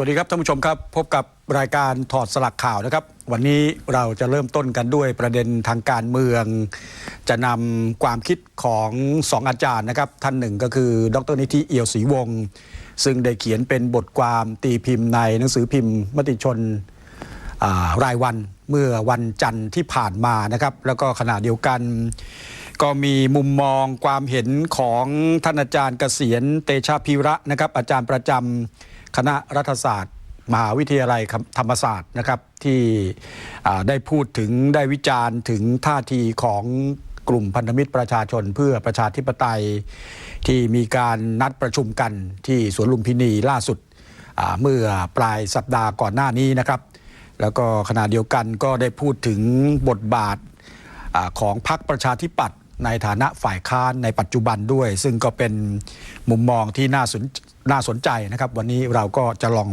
วัสดีครับท่านผู้ชมครับ พบกับรายการถอดสลักข่าวนะครับ วันนี้เราจะเริ่มต้นกันด้วยประเด็นทางการเมือง จะนำความคิดของสองอาจารย์นะครับ ท่านหนึ่งก็คือ ดรนิติเอี่ยวศรีวงศ์ซึ่งได้เขียนเป็นบทความตีพิมพ์ในหนังสือพิมพ์ มติชนรายวันเมื่อวันจันทร์ที่ผ่านมานะครับ แล้วก็ขณะเดียวกัน ก็มีมุมมองความเห็นของท่านอาจารย์เกษียณเตชะพิระนะครับ อาจารย์ประจำ คณะรัฐศาสตร์มหาวิทยาลัยธรรมศาสตร์นะครับที่ได้พูดถึงได้วิจารณ์ถึงท่าทีของกลุ่มพันธมิตรประชาชนเพื่อประชาธิปไตย ที่มีการนัดประชุมกันที่สวนลุมพินีล่าสุดเมื่อปลายสัปดาห์ก่อนหน้านี้นะครับ แล้วก็ขณะเดียวกันก็ได้พูดถึงบทบาทอของพรรคประชาธิปัตย์ในฐานะฝ่ายค้านในปัจจุบันด้วย ซึ่งก็เป็นมุมมองที่น่าสน น่าสนใจนะครับ วันนี้เราก็จะลอง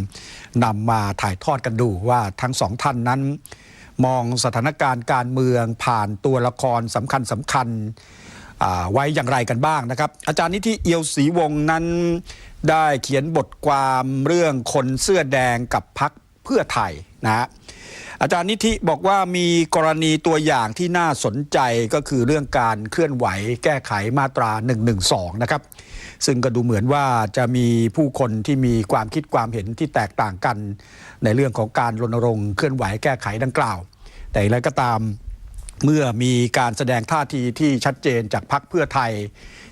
นำมาถ่ายทอดกันดูว่าทั้งสองท่านนั้น มองสถานการณ์การเมืองผ่านตัวละครสำคัญสำคัญไว้อย่างไรกันบ้างนะครับ อาจารย์นิธิเอียวศรีวงศ์นั้นได้เขียนบทความเรื่องคนเสื้อแดงกับพักเพื่อไทยนะฮะ อาจารย์นิธิบอกว่ามีกรณีตัวอย่างที่น่าสนใจก็คือเรื่องการเคลื่อนไหวแก้ไขมาตรา 112 นะครับ ซึ่งก็ดูเหมือนว่าจะมีผู้คนที่มีความคิดความเห็นที่แตกต่างกัน ในเรื่องของการรณรงค์เคลื่อนไหวแก้ไขดังกล่าว แต่อย่างไรก็ตามเมื่อมีการแสดงท่าทีที่ชัดเจนจากพรรคเพื่อไทย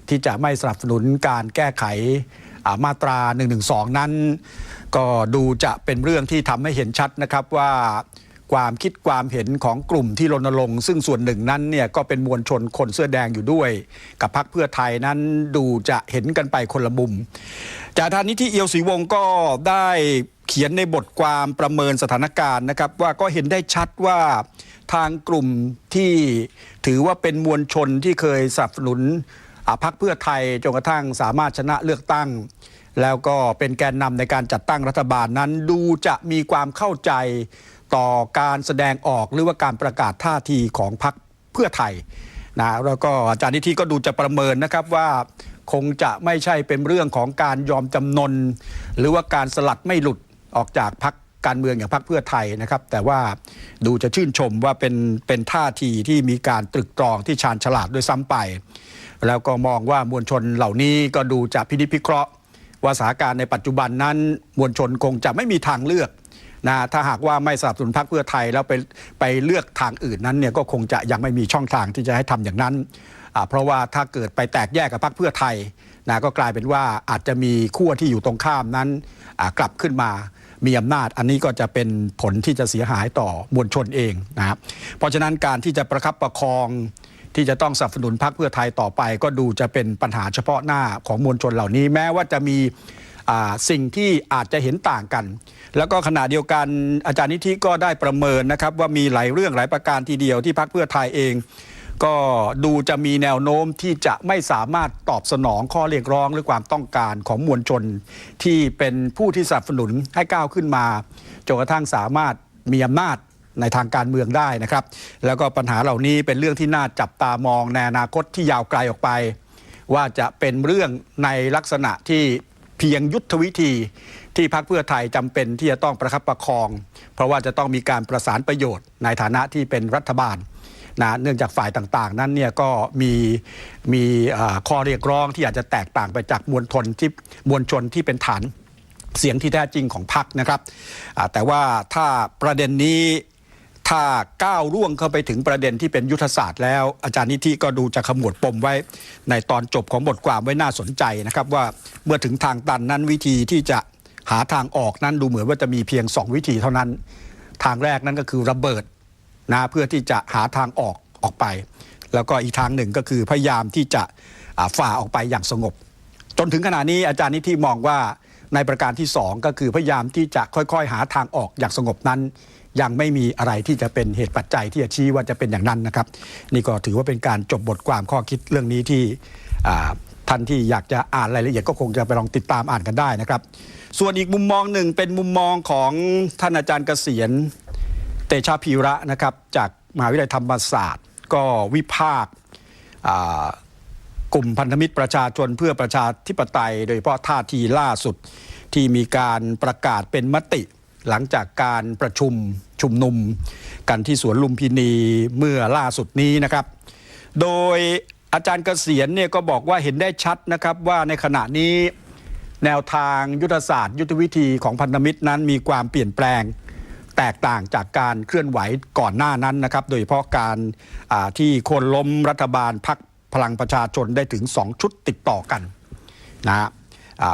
ที่จะไม่สนับสนุนการแก้ไขามาตรา 112 นั้น ก็ดูจะเป็นเรื่องที่ทำให้เห็นชัดนะครับว่าความคิดความเห็นของกลุ่มที่รณรงค์ซึ่งส่วนหนึ่งนั้นเนี่ยก็เป็นมวลชนคนเสื้อแดงอยู่ด้วย กับพรรคเพื่อไทยนั้นดูจะเห็นกันไปคนละมุม จากทานนิธิเอียวศรีวงก็ได้เขียนในบทความประเมินสถานการณ์นะครับ ว่าก็เห็นได้ชัดว่าทางกลุ่มที่ถือว่าเป็นมวลชนที่เคยสนับสนุนอ่าพรรคเพื่อไทยจนกระทั่งสามารถชนะเลือกตั้ง แล้วก็เป็นแกนนำในการจัดตั้งรัฐบาลนั้น ดูจะมีความเข้าใจต่อการแสดงออกหรือว่าการประกาศท่าทีของพรรคเพื่อไทยนะแล้วก็อาจารย์นิธิก็ดูจะประเมินนะครับว่าคงจะไม่ใช่เป็นเรื่องของการยอมจำนน หรือว่าการสลัดไม่หลุดออกจากพรรคการเมืองอย่างพรรคเพื่อไทยนะครับ แต่ว่าดูจะชื่นชมว่าเป็นเป็นท่าทีที่มีการตรึกตรองที่ชาญฉลาดด้วยซ้ำไป แล้วก็มองว่ามวลชนเหล่านี้ก็ดูจะพินิจพิเคราะห์ ว่าสถานการณ์ในปัจจุบันนั้นมวลชนคงจะไม่มีทางเลือกนะถ้าหากว่าไม่สนับสนุนพรรคเพื่อไทยแล้วไปไปเลือกทางอื่นนั้นเนี่ยก็คงจะยังไม่มีช่องทางที่จะให้ทำอย่างนั้น เพราะว่าถ้าเกิดไปแตกแยกกับพรรคเพื่อไทยนะก็กลายเป็นว่าอาจจะมีขั้วที่อยู่ตรงข้ามนั้นกลับขึ้นมามีอำนาจอันนี้ก็จะเป็นผลที่จะเสียหายต่อมวลชนเองนะครับเพราะฉะนั้นการที่จะประคับประคอง ที่จะต้องสนับสนุนพรรคเพื่อไทยต่อไป ก็ดูจะเป็นปัญหาเฉพาะหน้าของมวลชนเหล่านี้ แม้ว่าจะมีสิ่งที่อาจจะเห็นต่างกัน แล้วก็ขณะเดียวกันอาจารย์นิธิก็ได้ประเมินนะครับ ว่ามีหลายเรื่องหลายประการทีเดียวที่พรรคเพื่อไทยเอง ก็ดูจะมีแนวโน้มที่จะไม่สามารถตอบสนองข้อเรียกร้องหรือความต้องการของมวลชน ที่เป็นผู้ที่สนับสนุนให้ก้าวขึ้นมาจนกระทั่งสามารถมีอำนาจ ในทางการเมืองได้นะครับ แล้วก็ปัญหาเหล่านี้เป็นเรื่องที่น่าจับตามองในอนาคตที่ยาวไกลออกไป ว่าจะเป็นเรื่องในลักษณะที่เพียงยุทธวิธีที่พรรคเพื่อไทยจำเป็นที่จะต้องประคับประคอง เพราะว่าจะต้องมีการประสานประโยชน์ในฐานะที่เป็นรัฐบาลนะเนื่องจากฝ่ายต่างๆ นั้นเนี่ยก็มีมีข้อเรียกร้องที่อาจจะแตกต่างไปจากมวลชนที่มวลชนที่เป็นฐานเสียงที่แท้จริงของพรรคนะครับแต่ว่าถ้าประเด็นนี้ ถ้าก้าวล่วงเข้าไปถึงประเด็นที่เป็นยุทธศาสตร์แล้ว อาจารย์นิธิก็ดูจะขมวดปมไว้ ในตอนจบของบทความไว้น่าสนใจนะครับว่าเมื่อถึงทางตันนั้นวิธีที่จะหาทางออกนั้นดูเหมือนว่าจะมีเพียง 2 วิธีเท่านั้น ทางแรกนั้นก็คือระเบิดนะเพื่อที่จะหาทางออกออกไป แล้วก็อีกทางหนึ่งก็คือพยายามที่จะฝ่าออกไปอย่างสงบ จนถึงขณะนี้อาจารย์นิธิมองว่าในประการที่ 2 ก็คือพยายามที่จะค่อยๆ หาทางออกอย่างสงบนั้น ยังไม่มีอะไรที่จะเป็นเหตุปัจจัยที่จะชี้ว่าจะเป็นอย่างนั้นนะครับ นี่ก็ถือว่าเป็นการจบบทความข้อคิดเรื่องนี้ที่ท่านที่อยากจะอ่านรายละเอียดก็คงจะไปลองติดตามอ่านกันได้นะครับ ส่วนอีกมุมมองหนึ่งเป็นมุมมองของท่านอาจารย์เกษียณเตชะพีระนะครับจากมหาวิทยาลัยธรรมศาสตร์ ก็วิพากษ์กลุ่มพันธมิตรประชาชนเพื่อประชาธิปไตย โดยเฉพาะท่าทีล่าสุดที่มีการประกาศเป็นมติหลังจากการประชุม ชุมนุมกันที่สวนลุมพินีเมื่อล่าสุดนี้นะครับ โดยอาจารย์เกษียณเนี่ยก็บอกว่าเห็นได้ชัดนะครับว่าในขณะนี้แนวทางยุทธศาสตร์ ยุทธวิธีของพันธมิตรนั้นมีความเปลี่ยนแปลงแตกต่างจากการเคลื่อนไหวก่อนหน้านั้นนะครับ โดยเฉพาะการาที่โคนล้มรัฐบาลพักพลังประชาชนได้ถึง 2 ชุดติดต่อกันนะฮะ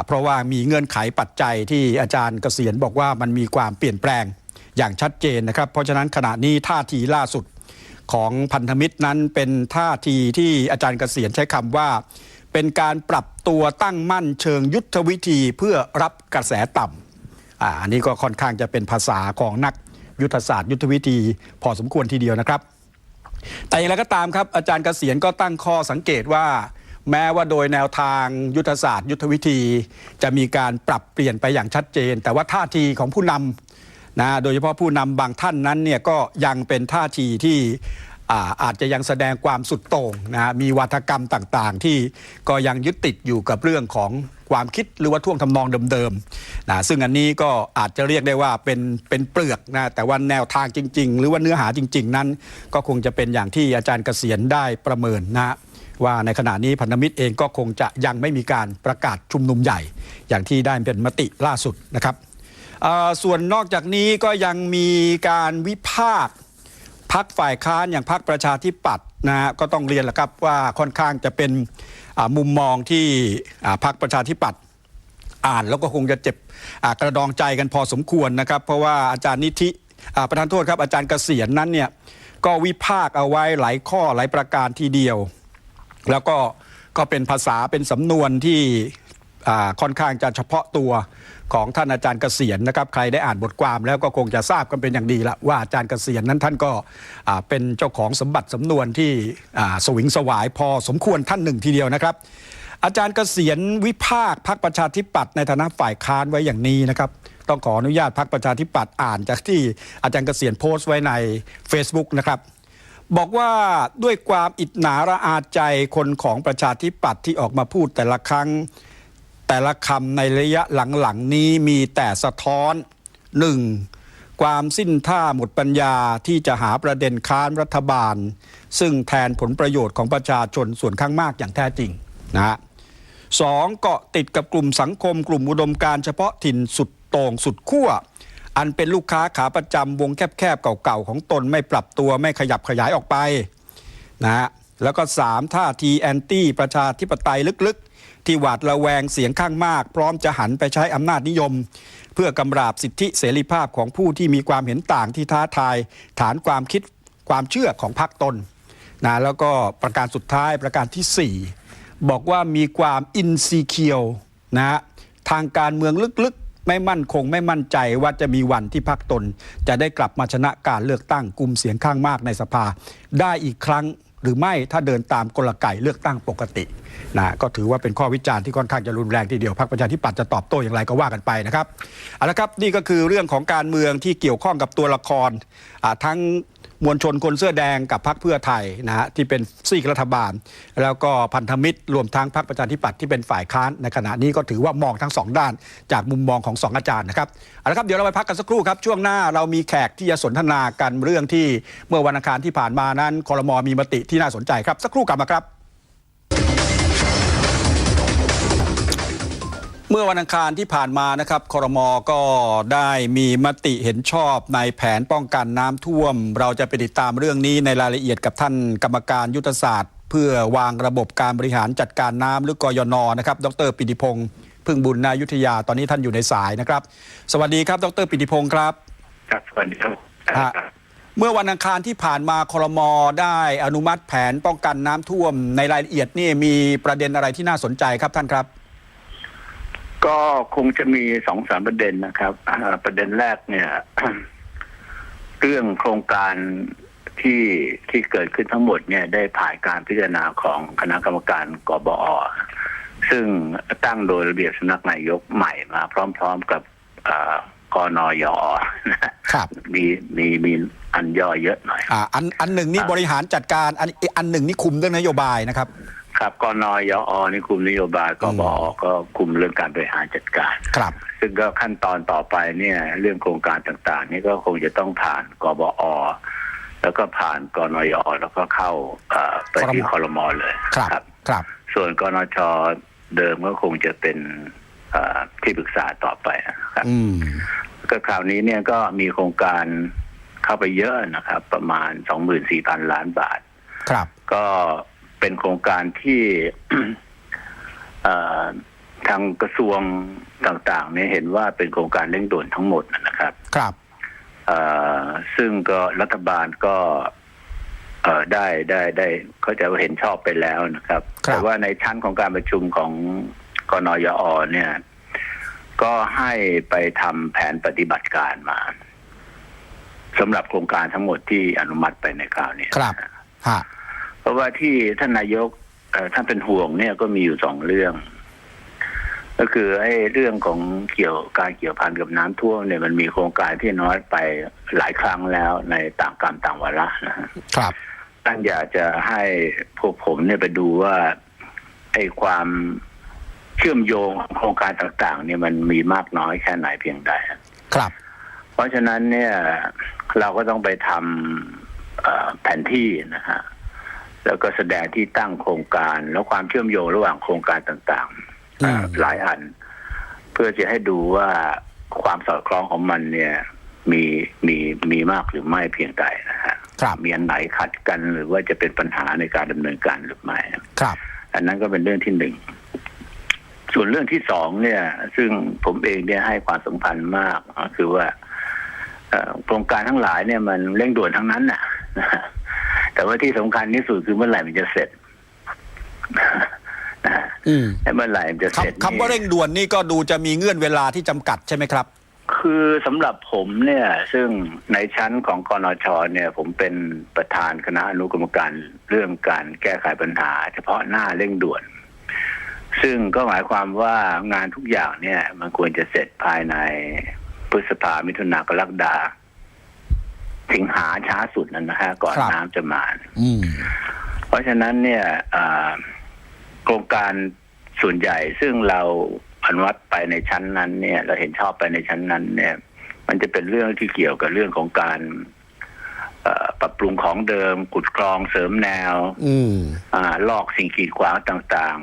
เพราะว่ามีเงื่อนไขปัจจัยที่อาจารย์เกษียณบอกว่ามันมีความเปลี่ยนแปลง อย่างชัดเจนนะครับ เพราะฉะนั้นขณะนี้ท่าทีล่าสุดของพันธมิตรนั้นเป็นท่าทีที่อาจารย์เกษียณใช้คำว่า เป็นการปรับตัวตั้งมั่นเชิงยุทธวิธีเพื่อรับกระแสต่ำออันนี้ก็ค่อนข้างจะเป็นภาษาของนักยุทธศาสตร์ ยุทธวิธี พอสมควรทีเดียวนะครับ แต่อย่างไรก็ตามครับ อาจารย์เกษียณก็ตั้งข้อสังเกตว่า แม้ว่าโดยแนวทางยุทธศาสตร์ ยุทธวิธี จะมีการปรับเปลี่ยนไปอย่างชัดเจน แต่ว่าท่าทีของผู้นำ นะโดยเฉพาะผู้นำบางท่านนั้นเนี่ยก็ยังเป็นท่าทีที่อาอาจจะยังแสดงความสุดโต่งนะมีวัฒกรรมต่างๆ ที่ก็ยังยึดติดอยู่กับเรื่องของความคิดหรือว่าท่วงทำนองเดิมๆนะซึ่งอันนี้ก็อาจจะเรียกได้ว่าเป็นเป็นเปลือกนะแต่ว่าแนวทางจริง ๆ หรือว่าเนื้อหาจริง ๆ นั้น ก็คงจะเป็นอย่างที่อาจารย์เกษียณได้ประเมินนะว่าในขณะนี้พันธมิตรเองก็คงจะยังไม่มีการประกาศชุมนุมใหญ่ อย่างที่ได้เป็นมติล่าสุดนะครับ ส่วนนอกจากนี้ก็ยังมีการวิพากษ์พักฝ่ายค้านอย่างพักประชาธิปัตย์นะฮะก็ต้องเรียนแหละครับว่าค่อนข้างจะเป็นมุมมองที่พักประชาธิปัตย์อ่านแล้วก็คงจะเจ็บกระดองใจกันพอสมควรนะครับ เพราะว่าอาจารย์นิธิประธานโทษครับ อาจารย์เกษียณนั้นเนี่ยก็วิพากษ์เอาไว้หลายข้อหลายประการทีเดียว แล้วก็ก็เป็นภาษาเป็นสำนวนที่ค่อนข้างจะเฉพาะตัว ของท่านอาจารย์เกษียณนะครับใครได้อ่านบทความแล้วก็คงจะทราบกันเป็นอย่างดีละว่าอาจารย์เกษียณนั้นท่านก็เป็นเจ้าของสมบัติสำนวนที่สวิงสวายพอสมควรท่านหนึ่งทีเดียวนะครับ อาจารย์เกษียณวิพากษ์พรรคประชาธิปัตย์ในฐานะฝ่ายค้านไว้อย่างนี้นะครับต้องขออนุญาตพรรคประชาธิปัตย์อ่านจากที่อาจารย์เกษียณโพสต์ไว้ใน Facebook นะครับบอกว่าด้วยความอิจฉาระอาใจคนของประชาธิปัตย์ที่ออกมาพูดแต่ละครั้ง แต่ละคำในระยะหลังๆนี้มีแต่สะท้อนหนึ่งความสิ้นท่าหมดปัญญาที่จะหาประเด็นค้านรัฐบาล ซึ่งแทนผลประโยชน์ของประชาชนส่วนข้างมากอย่างแท้จริงนะฮะสองเกาะติดกับกลุ่มสังคมกลุ่มอุดมการเฉพาะถิ่นสุดโต่งสุดขั้วอันเป็นลูกค้าขาประจำวงแคบๆเก่าๆของตนไม่ปรับตัวไม่ขยับขยายออกไปนะฮะแล้วก็ 3 ท่าทีแอนตี้ประชาธิปไตยลึกๆ ที่หวาดระแวงเสียงข้างมาก พร้อมจะหันไปใช้อำนาจนิยม เพื่อกำราบสิทธิเสรีภาพของผู้ที่มีความเห็นต่างที่ท้าทาย ฐานความคิดความเชื่อของพรรคตนนะแล้วก็ประการสุดท้ายประการทีสี่4 บอกว่ามีความอินซีเคียวนะฮะทางการเมืองลึกๆ ไม่มั่นคงไม่มั่นใจว่าจะมีวันที่พรรคตน จะได้กลับมาชนะการเลือกตั้งกลุ่มเสียงข้างมากในสภา ได้อีกครั้ง หรือไม่ถ้าเดินตามกลไกเลือกตั้งปกตินะก็ถือว่าเป็นข้อวิจารณ์ที่ค่อนข้างจะรุนแรงทีเดียวพรรคประชาธิปัตย์จะตอบโต้อย่างไรก็ว่ากันไปนะครับเอาละครับนี่ก็คือเรื่องของการเมืองที่เกี่ยวข้องกับตัวละครทั้ง มวลชนคนเสื้อแดงกับพรรคเพื่อไทยนะฮะที่เป็นซีกรัฐบาล แล้วก็พันธมิตรรวมทั้งพรรคประชาธิปัตย์ที่เป็นฝ่ายค้านในขณะนี้ก็ถือว่ามองทั้งสองด้าน จากมุมมองของสองอาจารย์นะครับเอาละครับเดี๋ยวเราไปพักกันสักครู่ครับ ช่วงหน้าเรามีแขกที่จะสนทนากันเรื่องที่เมื่อวันอังคารที่ผ่านมานั้นคอรมอมีมติที่น่าสนใจครับสักครู่กลับมาครับ เมื่อวันอังคารที่ผ่านมานะครับครมก็ได้มีมติเห็นชอบในแผนป้องกันน้ำท่วม เราจะไปติดตามเรื่องนี้ในรายละเอียดกับท่านกรรมการยุทธศาสตร์ เพื่อวางระบบการบริหารจัดการน้ำหรือกยนนะครับ ดรปิติพงศ์พึ่งบุญนายุทธยาตอนนี้ท่านอยู่ในสายนะครับ สวัสดีครับ ดรปิติพงศ์ครับครับสวัสดีครับฮะเมื่อวันอังคารที่ผ่านมาครมได้อนุมัติแผนป้องกันน้ำท่วม ในรายละเอียดนี่มีประเด็นอะไรที่น่าสนใจครับท่านครับ ก็คงจะมีสองสามประเด็นนะครับอ่าประเด็นแรกเนี่ย เรื่องโครงการที่ที่เกิดขึ้นทั้งหมดเนี่ยได้ผ่านการพิจารณาของคณะกรรมการกบอ ซึ่งตั้งโดยระเบียบสำนักนายกใหม่มา พร้อม ๆกับอ่ากนยนะครับมีมีมีอันย่อเยอะหน่อยอ่าอันอันหนึ่งนี่ครับบริหารจัดการ อันอันหนึ่งนี่คุมเรื่องนโยบายนะครับ ครับกนยอนี่คุมนโยบายกบอก็คุมเรื่องการบริหารจัดการครับ ซึ่งก็ขั้นตอนต่อไปเนี่ย เรื่องโครงการต่างๆ นี่ก็คงจะต้องผ่านกบอแล้วก็ผ่านกนยแล้วก็เข้าเอ่อไปที่คอรมอเลยครับ ครับ ส่วนกนชเดิมก็คงจะเป็นเอ่อที่ปรึกษาต่อไปนะครับอืมก็คราวนี้เนี่ยก็มีโครงการเข้าไปเยอะนะครับ ประมาณสองหมื่นสี่พันล้านบาท ครับ ก็ เป็นโครงการที่เอ่อทางกระทรวงต่างๆเนี่ยเห็นว่าเป็นโครงการเร่งด่วนทั้งหมดนะครับ ครับเอ่อซึ่งก็รัฐบาลก็เอ่อได้ได้ได้เข้าใจว่าเห็นชอบไปแล้วนะครับครับ แต่ว่าในชั้นของการประชุมของกนยอเนี่ย ก็ให้ไปทำแผนปฏิบัติการมาสำหรับโครงการทั้งหมดที่อนุมัติไปในคราวนี้ครับฮะ เพราะว่าที่ท่านนายกเอ่อท่านเป็นห่วงเนี่ยก็มีอยู่สองเรื่อง ก็คือไอ้เรื่องของเกี่ยวการเกี่ยวพันกับน้ำท่วมเนี่ยมันมีโครงการที่น้อยไปหลายครั้งแล้วในต่างกรรมต่างวาระนะฮะครับท่านอยากจะให้พวกผมเนี่ยไปดูว่าไอ้ความเชื่อมโยงของโครงการต่าง ๆ เนี่ยมันมีมากน้อยแค่ไหนเพียงใดครับ เพราะฉะนั้นเนี่ยเราก็ต้องไปทำเอ่อแผนที่นะฮะ แล้วก็แสดงที่ตั้งโครงการ แล้วความเชื่อมโยงระหว่างโครงการต่างๆเอ่ออืมหลายอัน เพื่อจะให้ดูว่าความสอดคล้องของมันเนี่ยมีมีมีมากหรือไม่เพียงใดนะฮะครับมีอันไหนขัดกันหรือว่าจะเป็นปัญหาในการดำเนินการหรือไม่ครับ อันนั้นก็เป็นเรื่องที่หนึ่งส่วนเรื่องที่สองเนี่ย ซึ่งผมเองเนี่ยให้ความสำคัญมากก็คือว่าเอ่อโครงการทั้งหลายเนี่ยมันเร่งด่วนทั้งนั้นน่ะนะฮะ แต่ว่าที่สำคัญที่สุดคือเมื่อไหร่มันจะเสร็จนะฮะอืมและเมื่อไหร่มันจะเสร็จคำคำว่านี่เร่งด่วนนี่ก็ดูจะมีเงื่อนเวลาที่จำกัดใช่ไหมครับ คือสำหรับผมเนี่ย ซึ่งในชั้นของกนชเนี่ย ผมเป็นประธานคณะอนุกรรมการเรื่องการแก้ไขปัญหา เฉพาะหน้าเร่งด่วน ซึ่งก็หมายความว่างานทุกอย่างเนี่ย มันควรจะเสร็จภายในพฤษภามิถุนากรกฎา สิงหาช้าสุดนั่นนะฮะก่อนครับ น้ำจะมาอืมเพราะฉะนั้นเนี่ยอ่าโครงการส่วนใหญ่ซึ่งเราอนุมัติไปในชั้นนั้น เนี่ย เราเห็นชอบไปในชั้นนั้น เนี่ย มันจะเป็นเรื่องที่เกี่ยวกับเรื่องของการเอ่อปรับปรุงของเดิมขุดคลองเสริมแนว อืมอ่าลอกสิ่งกีดขวางต่าง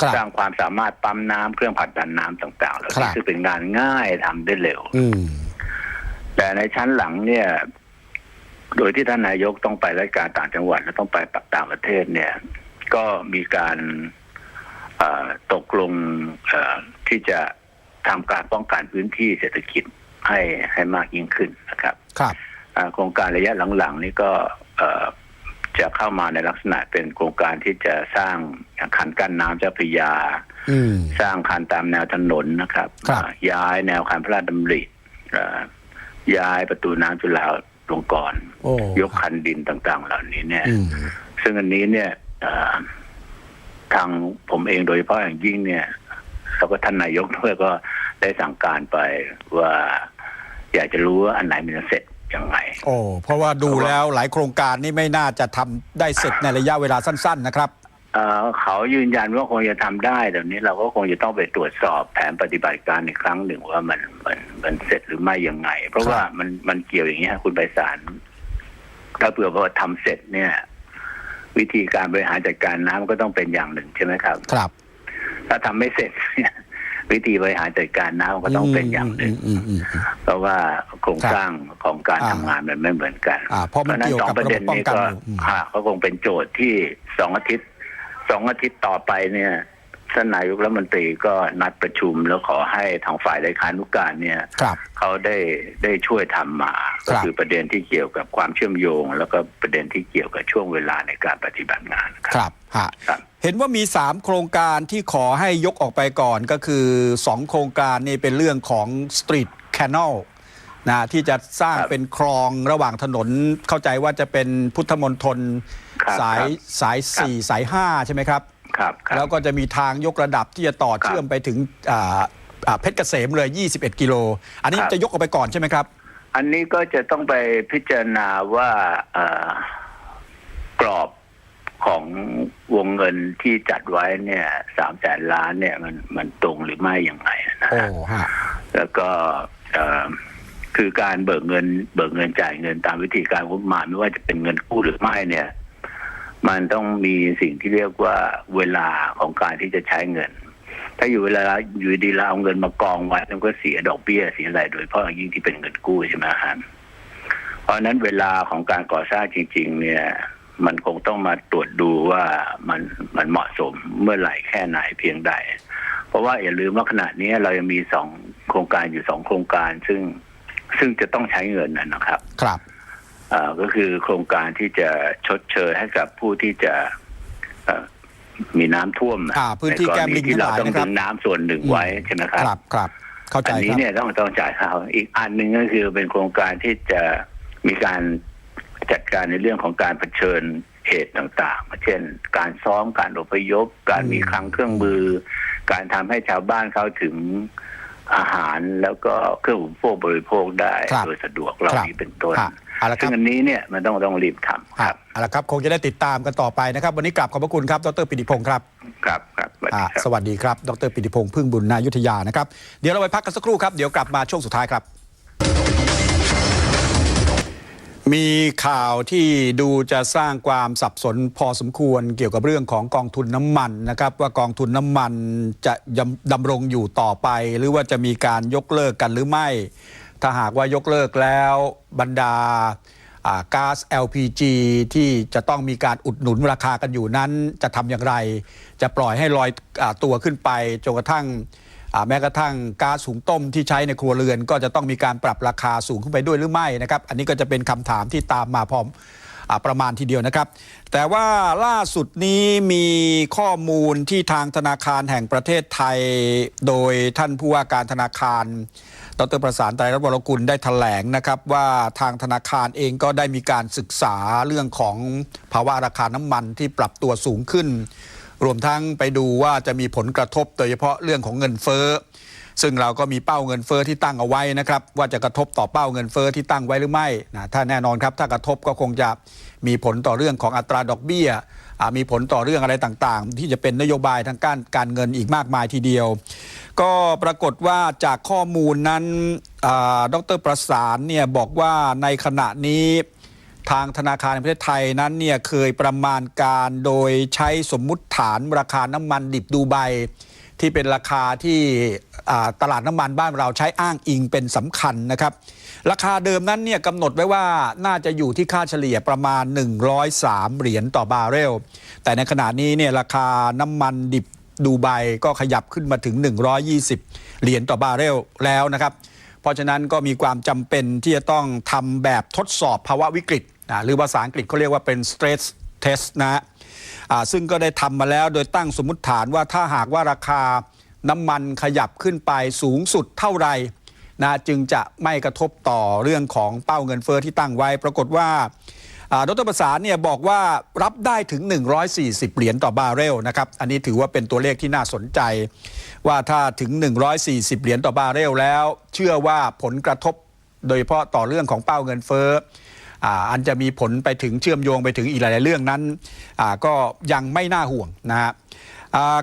ครับๆ สร้างความสามารถปั๊มน้ำเครื่องผลักดันน้ำต่างๆเหล่าครันี้บ ซึ่งเป็นงานง่ายทำได้เร็ว อืม แต่ในชั้นหลังเนี่ย โดยที่ท่านนายกต้องไปรายการต่างจังหวัดและต้องไปต่างประเทศเนี่ย ก็มีการเอ่อตกลงเอ่อที่จะทำการป้องกันพื้นที่เศรษฐกิจให้ให้มากยิ่งขึ้นนะครับครับอ่าโครงการระยะหลังๆ นี่ก็เอ่อจะเข้ามาในลักษณะเป็นโครงการที่จะสร้างคันกั้นน้ำเจ้าพระยาอืมสร้างคันตามแนวถนนนะครับครับอ่าย้ายแนวคันพระราชดำริอ่าย้ายประตูน้ำจุฬา ลงกรณ์โอ้ยกคันดินต่าง ๆ เหล่านี้เนี่ยอืมซึ่งอันนี้เนี่ยเอ่อทางผมเองโดยเฉพาะอย่างยิ่งเนี่ยแล้วก็ท่านนายกด้วยก็ได้สั่งการไปว่า อยากจะรู้ว่าอันไหนมันจะเสร็จยังไงโอ้เพราะว่าดูแล้วหลายโครงการนี่ไม่น่าจะทำได้เสร็จในระยะเวลาสั้น ๆ นะครับ เอ่อเขายืนยันว่าคงจะทำได้แต่นี้เราก็คงจะต้องไปตรวจสอบแผนปฏิบัติการอีกครั้งหนึ่งว่ามันมันมันเสร็จหรือไม่ยังไง เพราะว่ามันมันเกี่ยวอย่างนี้ฮะคุณไพศาลถ้าเผื่อว่าทำเสร็จเนี่ย วิธีการบริหารจัดการน้ำก็ต้องเป็นอย่างหนึ่งใช่ไหมครับ ครับ ถ้าทำไม่เสร็จเนี่ยวิธีบริหารจัดการน้ำก็ต้องเป็นอย่างหนึ่งอืมอืมอืมเพราะว่าโครงสร้างของการอ่าทำงานมันไม่เหมือนกันอ่าเพราะมันฉนั้นเกี่ยวสองกับประเด็นนี้ระบบป้องก็กันอยู่อืมอ่าก็คงเป็นโจทย์ที่สองอาทิตย์ สองอาทิตย์ต่อไปเนี่ยท่านนายกรัฐมนตรีก็นัดประชุมแล้วขอให้ทางฝ่ายเลขานุการเนี่ยครับเขาได้ได้ช่วยทำมาครัก็บคือประเด็นที่เกี่ยวกับความเชื่อมโยง แล้วก็ประเด็นที่เกี่ยวกับช่วงเวลาในการปฏิบัติงานคครับรับฮะครับเห็นว่ามี 3 โครงการที่ขอให้ยกออกไปก่อนก็คือ 2 โครงการนี่เป็นเรื่องของ Street Canal นะที่จะสร้างครับเป็นคลองระหว่างถนนเข้าใจว่าจะเป็นพุทธมณฑลครับสายครับสาย4สาย5ใช่ไหมครับครับครับแล้วก็จะมีทางยกระดับที่จะต่อครับเชื่อมไปถึงอ่าอ่าเพชรเกษมเลย 21 กิโล อันนี้ครับจะยกออกไปก่อนใช่ไหมครับ อันนี้ก็จะต้องไปพิจารณาว่าเอ่อกรอบของวงเงินที่จัดไว้เนี่ยสามแสนล้านเนี่ยมันมันตรงหรือไม่อย่างไรนะโอ้ฮะฮะแล้วก็เอ่อ คือการเบิกเงิน เบิกเงินจ่ายเงินตามวิธีการงบประมาณไม่ว่าจะเป็นเงินกู้หรือไม่เนี่ย มันต้องมีสิ่งที่เรียกว่าเวลาของการที่จะใช้เงิน ถ้าอยู่เวลาอยู่ดีเราเอาเงินมากองไว้มันก็เสียดอกเบี้ยเสียอะไรโดยเฉพาะอย่างยิ่งที่เป็นเงินกู้ใช่ไหมฮะเพราะฉะนั้นเวลาของการก่อสร้างจริง ๆ เนี่ย มันคงต้องมาตรวจดูว่ามันมันเหมาะสมเมื่อไหร่แค่ไหนเพียงใด เพราะว่าอย่าลืมว่าขณะนี้เรายังมีสองโครงการอยู่สองโครงการ ซึ่ง ซึ่งจะต้องใช้เงินนะนะครับ ครับเอ่อก็คือโครงการที่จะชดเชยให้กับผู้ที่จะเอ่อมีน้ำท่วมะอ่าพื้นที่แก้มลิงในกรณีที่เราทั้งหลายต้องนะครับดึงน้ำส่วนหนึ่งไว้ใช่ไหมครับครับครับเข้าใจอันคนี้รับเนี่ยต้องต้องจ่ายเขาอีกอันหนึ่งก็คือเป็นโครงการที่จะมีการจัดการในเรื่องของการเผชิญเหตุต่างๆ เช่น การซ้อมการอพยพ การมีคลังเครื่องมือ การทำให้ชาวบ้านเข้าถึง อาหารแล้วก็เครื่องอุปโภคบริโภคได้ครับโดยสะดวกเหล่าครับนี้เป็นต้นฮะเอาละคซึ่รับงอันนี้เนี่ยมันต้องต้องรีบทำครับเอาละครับคงจะได้ติดตามกันต่อไปนะครับ วันนี้กลับขอบพระคุณครับ ดรปิติพงศ์ครับ ครับครับ สวัสดีอ่าครับสวัสดีครับ ดรปิติพงศ์พึ่งบุญนายุทธยานะครับ เดี๋ยวเราไปพักกันสักครู่ครับ เดี๋ยวกลับมาช่วงสุดท้ายครับ มีข่าวที่ดูจะสร้างความสับสนพอสมควรเกี่ยวกับเรื่องของกองทุนน้ำมันนะครับ ว่ากองทุนน้ำมันจะดำรงอยู่ต่อไป หรือว่าจะมีการยกเลิกกันหรือไม่ ถ้าหากว่ายกเลิกแล้วบรรดาก๊าซ LPG ที่จะต้องมีการอุดหนุนราคากันอยู่นั้น จะทำอย่างไร จะปล่อยให้ลอยอตัวขึ้นไปจนกระทั่ง แม้กระทั่งก๊าซหุงต้มที่ใช้ในครัวเรือน ก็จะต้องมีการปรับราคาสูงขึ้นไปด้วยหรือไม่นะครับ อันนี้ก็จะเป็นคำถามที่ตามมาพร้อมอประมาณทีเดียวนะครับ แต่ว่าล่าสุดนี้มีข้อมูลที่ทางธนาคารแห่งประเทศไทย โดยท่านผู้ว่าการธนาคาร ดรประสานไตรรัตน์วรกุลได้แถลงนะครับ ว่าทางธนาคารเองก็ได้มีการศึกษาเรื่องของภาวะราคาน้ำมันที่ปรับตัวสูงขึ้น รวมทั้งไปดูว่าจะมีผลกระทบโดยเฉพาะเรื่องของเงินเฟ้อ ซึ่งเราก็มีเป้าเงินเฟ้อที่ตั้งเอาไว้นะครับ ว่าจะกระทบต่อเป้าเงินเฟ้อที่ตั้งไว้หรือไม่นะถ้าแน่นอนครับ ถ้ากระทบก็คงจะมีผลต่อเรื่องของอัตราดอกเบี้ยมีผลต่อเรื่องอะไรต่างๆ ที่จะเป็นนโยบายทางการการเงินอีกมากมายทีเดียว ก็ปรากฏว่าจากข้อมูลนั้นอ่าดรประสานเนี่ยบอกว่าในขณะนี้ ทางธนาคารแห่งประเทศไทยนั้นเนี่ยเคยประมาณการโดยใช้สมมุติฐานราคาน้ำมันดิบดูไบที่เป็นราคาที่ตลาดน้ำมันบ้านเราใช้อ้างอิงเป็นสำคัญนะครับ ราคาเดิมนั้นเนี่ยกำหนดไว้ว่าน่าจะอยู่ที่ค่าเฉลี่ยประมาณ 103 เหรียญต่อบาร์เรล แต่ในขณะนี้เนี่ยราคาน้ำมันดิบดูไบก็ขยับขึ้นมาถึง 120 เหรียญต่อบาร์เรลแล้วนะครับ เพราะฉะนั้นก็มีความจำเป็นที่จะต้องทำแบบทดสอบภาวะวิกฤต หรือภาษาอังกฤษเขาเรียกว่าเป็น stress test นะซึ่งก็ได้ทำมาแล้วโดยตั้งสมมติฐานว่าถ้าหากว่าราคาน้ำมันขยับขึ้นไปสูงสุดเท่าไหร่นะจึงจะไม่กระทบต่อเรื่องของเป้าเงินเฟอ้อที่ตั้งไว้ ปรากฏว่าอ่าดรประสานเนี่ยบอกว่ารับได้ถึง 140 เหรียญต่อบาร์เรลนะครับ อันนี้ถือว่าเป็นตัวเลขที่น่าสนใจ ว่าถ้าถึง 140 เหรียญต่อบาร์เรลแล้ว เชื่อว่าผลกระทบโดยเฉพาะต่อเรื่องของเป้าเงินเฟ้อ อันจะมีผลไปถึงเชื่อมโยงไปถึงอีกหลายๆเรื่องนั้นก็ยังไม่น่าห่วงนะฮะ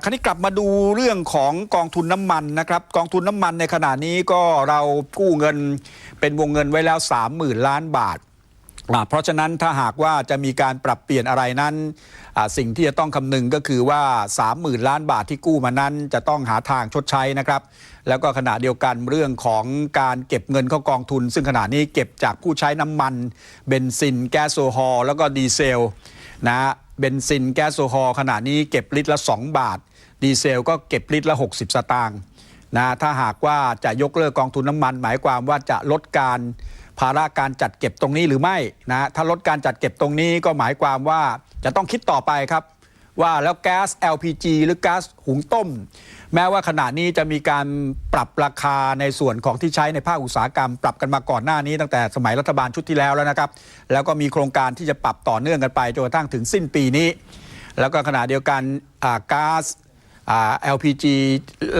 คราวนี้กลับมาดูเรื่องของกองทุนน้ำมันนะครับกองทุนน้ำมันในขณะนี้ก็เรากู้เงินเป็นวงเงินไว้แล้ว 30,000 ล้านบาท เพราะฉะนั้นถ้าหากว่าจะมีการปรับเปลี่ยนอะไรนั้น สิ่งที่จะต้องคำนึงก็คือว่า 30,000 ล้านบาทที่กู้มานั้น จะต้องหาทางชดใช้นะครับ แล้วก็ขณะเดียวกันเรื่องของการเก็บเงินเข้ากองทุน ซึ่งขณะนี้เก็บจากผู้ใช้น้ำมัน เบนซิน แก๊สโซฮอลแล้วก็ดีเซลนะเบนซินแก๊สโซฮอลขณะนี้เก็บลิตรละ 2 บาท ดีเซลก็เก็บลิตรละ 60 สตางค์นะถ้าหากว่าจะยกเลิกกองทุนน้ำมัน หมายความว่าจะลดการ ภาระการจัดเก็บตรงนี้หรือไม่นะถ้าลดการจัดเก็บตรงนี้ก็หมายความว่าจะต้องคิดต่อไปครับ ว่าแล้วแก๊ส LPG หรือแก๊าซหุงต้ม แม้ว่าขณะนี้จะมีการปรับราคาในส่วนของที่ใช้ในภาคอุตสาหกรรม ปรับกันมาก่อนหน้านี้ตั้งแต่สมัยรัฐบาลชุดที่แล้วแล้วนะครับ แล้วก็มีโครงการที่จะปรับต่อเนื่องกันไปจนกระทั่งถึงสิ้นปีนี้ แล้วก็ขณะเดียวกันอ่าก๊าซ LPG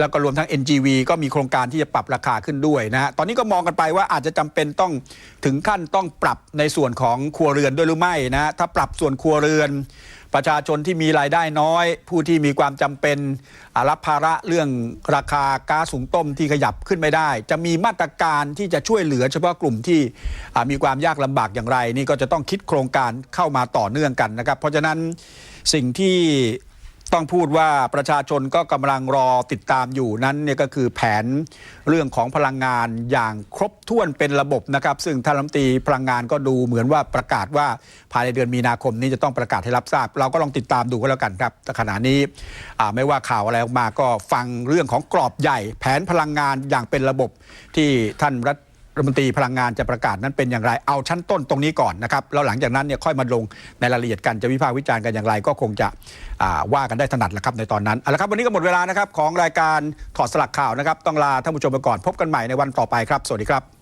แล้วก็รวมทั้ง NGV ก็มีโครงการที่จะปรับราคาขึ้นด้วยนะฮะ ตอนนี้ก็มองกันไปว่าอาจจะจำเป็นต้องถึงขั้นต้องปรับในส่วนของครัวเรือนด้วยหรือไม่นะถ้าปรับส่วนครัวเรือน ประชาชนที่มีรายได้น้อย ผู้ที่มีความจำเป็นรับภาระเรื่องราคาก๊าซสูงต้มที่ขยับขึ้นไม่ได้ จะมีมาตรการที่จะช่วยเหลือเฉพาะกลุ่มที่มีความยากลำบากอย่างไร นี่ก็จะต้องคิดโครงการเข้ามาต่อเนื่องกันนะครับ เพราะฉะนั้นสิ่งที่ ต้องพูดว่าประชาชนก็กำลังรอติดตามอยู่นั้นเนี่ยก็คือแผนเรื่องของพลังงานอย่างครบถ้วนเป็นระบบนะครับ ซึ่งท่านรัฐมนตรีพลังงานก็ดูเหมือนว่าประกาศว่าภายในเดือนมีนาคมนี้จะต้องประกาศให้รับทราบ เราก็ลองติดตามดูก็แล้วกันครับแต่ขณะนี้ไม่ว่าข่าวอะไรออกมาก็ฟังเรื่องของกรอบใหญ่ แผนพลังงานอย่างเป็นระบบที่ท่านรัฐ รัฐมนตรีพลังงานจะประกาศนั้นเป็นอย่างไร เอาชั้นต้นตรงนี้ก่อนนะครับแล้วหลังจากนั้นเนี่ยค่อยมาลงในรายละเอียดกันจะวิพากษ์วิจารณ์กันอย่างไร ก็คงจะว่ากันได้ถนัดแหละครับในตอนนั้นเอาละครับวันนี้ก็หมดเวลานะครับของรายการถอดสลักข่าวนะครับต้องลาท่านผู้ชมไปก่อนพบกันใหม่ในวันต่อไปครับ สวัสดีครับ